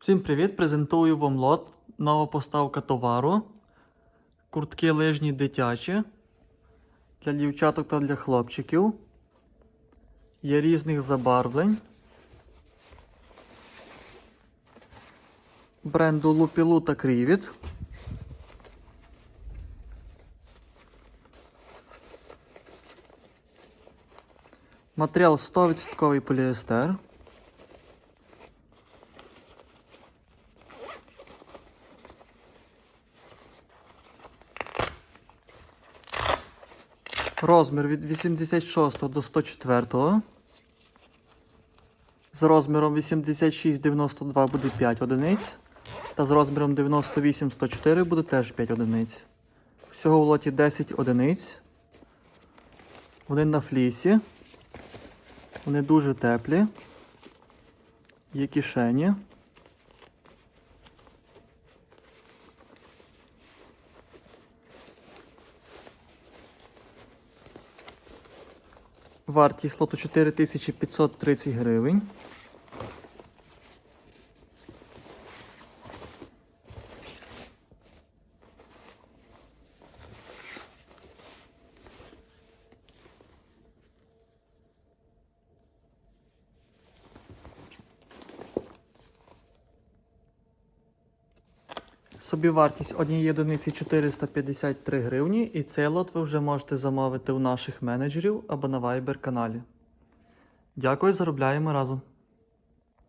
Всім привіт! Презентую вам лот. Нова поставка товару. Куртки лижні дитячі. Для дівчаток та для хлопчиків. Є різних забарвлень. Бренду Лупілу та Крівіт. Матеріал 100% поліестер. Розмір від 86 до 104. З розміром 86-92 буде 5 одиниць. Та з розміром 98-104 буде теж 5 одиниць. Всього в лоті 10 одиниць. Вони на флісі. Вони дуже теплі. Є кишені. Вартість лоту 4530 гривень. Собівартість однієї одиниці 453 гривні, і цей лот ви вже можете замовити у наших менеджерів або на Viber каналі. Дякую, заробляємо разом.